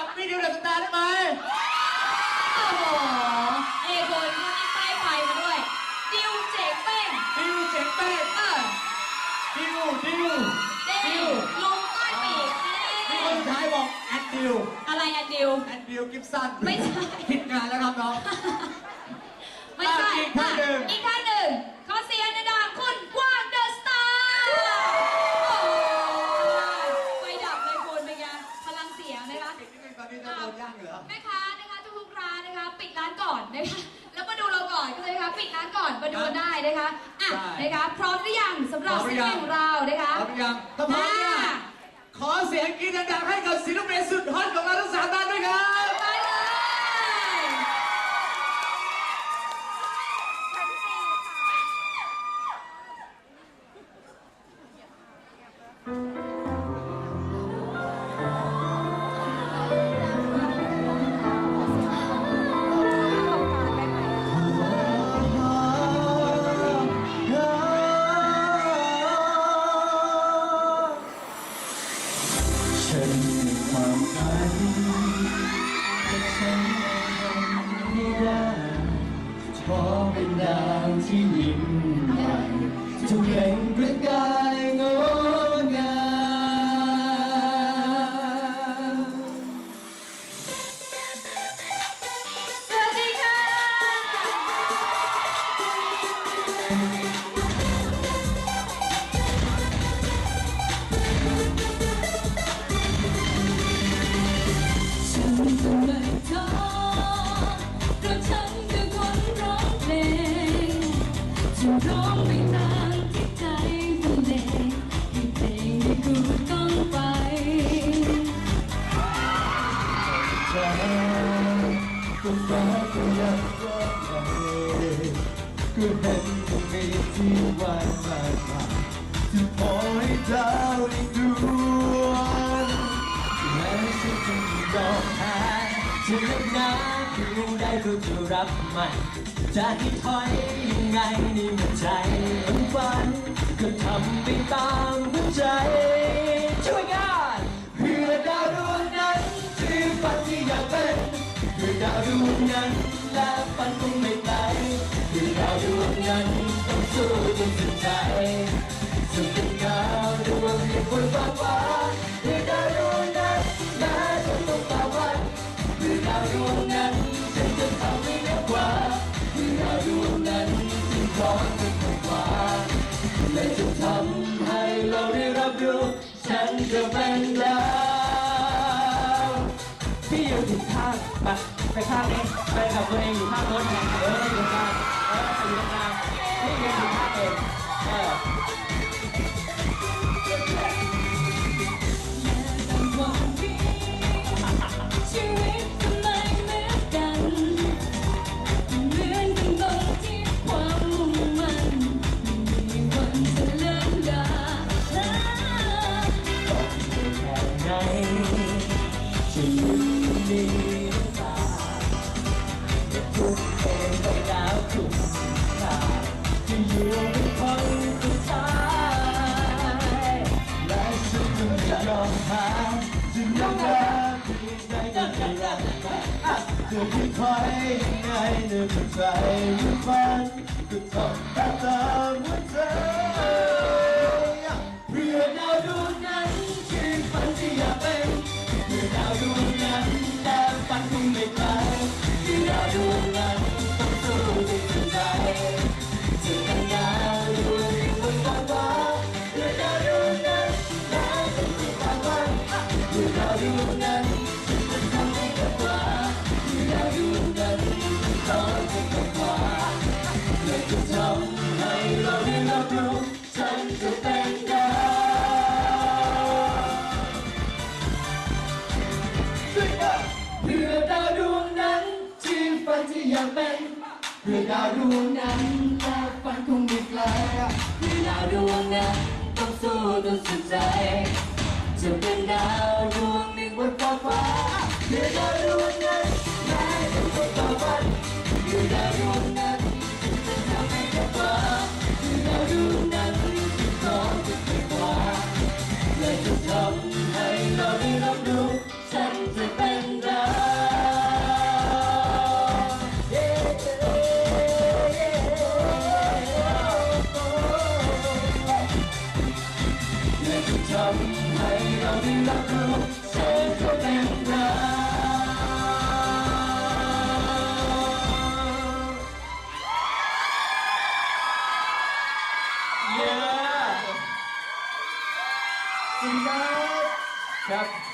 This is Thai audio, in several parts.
กับพี่ดิวเดอะสตาร์ได้ไหมโอ้โหเอกคนเขามีป้ายไฟมาด้วย ดิวเจ๋งเป้งดิวเจ๋งเป้งเออดิวดิวเด้ดิวลุงต้อยปีกมีเด้คนสุดท้ายบอกแอนดิวอะไรอะดิวแอนดิวกิฟสันไม่ใช่ผิดงานแล้วครับน้องไม่ใช่อีกท่านหนึ่งอีกท่านหนึ่งขอเสียงดัง นได้นะคะอะใช่ นะคะพร้อมหรือยังสำหรับพร้อมหรืศิอลยังปินของเรานะคะพร้อมหรือยังถ้าพร้อมเนี่ยอ่าขอเสียงกรีดดังๆให้กับศิลปินสุดฮอตของเราทั้งสามท่านด้วยครับ ฝันแต่ฉันทำไม่ได้ขอเป็นดาวที่ยิ้มใหม่จะเปล่งประกายงด กูต้องไปใจก็ฟ้าก็ยังว่างใหญ่ก็เห็นมันมีที่ว่างมากมายที่อให้ดาวได้ดวงแม้ฉันจะมีดอก แพ้จะเลือกน้ำที่ได้ก็จะรับมันจะให้ถอยยังไงนี่มันใจมันฝันก็ทำไปตามหัวใจ ช่วยกันเพื่อดาวดวงนั้นคือฝันที่อยากเป็นเพื่อดาวดวงนั้นและฝันคงไม่ไกลเพื่อดาวดวงนั้นต้องสู้จนสุดใจจะเป็นดาวดวงที่บนฟ้า และจะทำให้เราได้รับรู้ฉันจะเป็นดาวพี่อยู่ผิดข้างไปไปข้างนี้ไปกับตัวเองอยู่ข้างรถไงเอออยู่กลางเอออยู่กลางนี่ยืนอยู่ข้างเองเออึงยังรักเพียงใดก็ไม่รักจะคิดคอยยังไงในหัวใจหรือฝันก็ต้องตามตามหัวใจ ที่อยากเป็นเพื่อดาวดวงนั้นแต่ฝันคงไม่ไกลเพื่อดาวดวงนั้นต้องสู้จนสุดใจ จะเป็นดาวดวงหนึ่งบนฟ้าฟ้าเพื่อดาวดวงนั้นแม้จะต้องต่อวันเพื่อดาวดวงนั้น Yeah! ครับ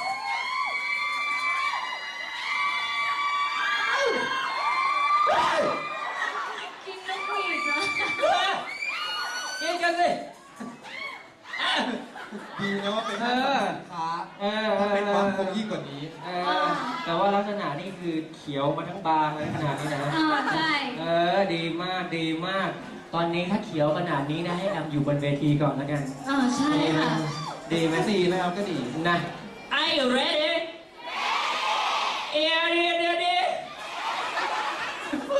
ขียวมาทั้งบางเลยขนาดนี้นะ อ่าใช่ เออ ดีมาก ดีมาก ตอนนี้ถ้าเขียวขนาดนี้นะ ให้แอมอยู่บนเวทีก่อนแล้วกัน อ่าใช่ค่ะ ดีไหมดีนะครับก็ดี นะ Are you ready? Yeah, yeah, yeah, yeah.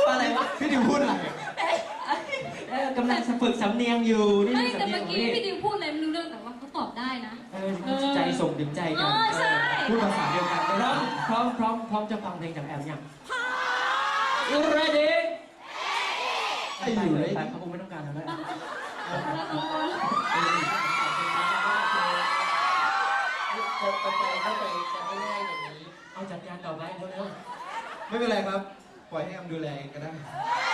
อะไรวะ พี่ดิวพูดอะไรเออกำลังฝึกสำเนียงอยู่ นี่ไม่คือแต่สำเนียเมื่งอของกี้พี่พี่ดิวพูดอะไรไม่รู้เรื่องแต่ว่าเขาตอบได้นะ เออใจส่งถึงใจกันอ๋อใช่ พูดภาษาเดียวกันพร้อมพร้อมพร้อมพร้อมจะฟังเพลงจากแอมยัง ready ไอ้อยู่เลยไปเขาคงไม่ต้องการแล้วแหละแล้วสองคนต่อไปเข้าไปจะไม่ง่ายอย่างนี้ เอาจัดการต่อไปเร็วไม่เป็นไรครับ ปล่อยให้แอมดูแลเองก็ได้ๆ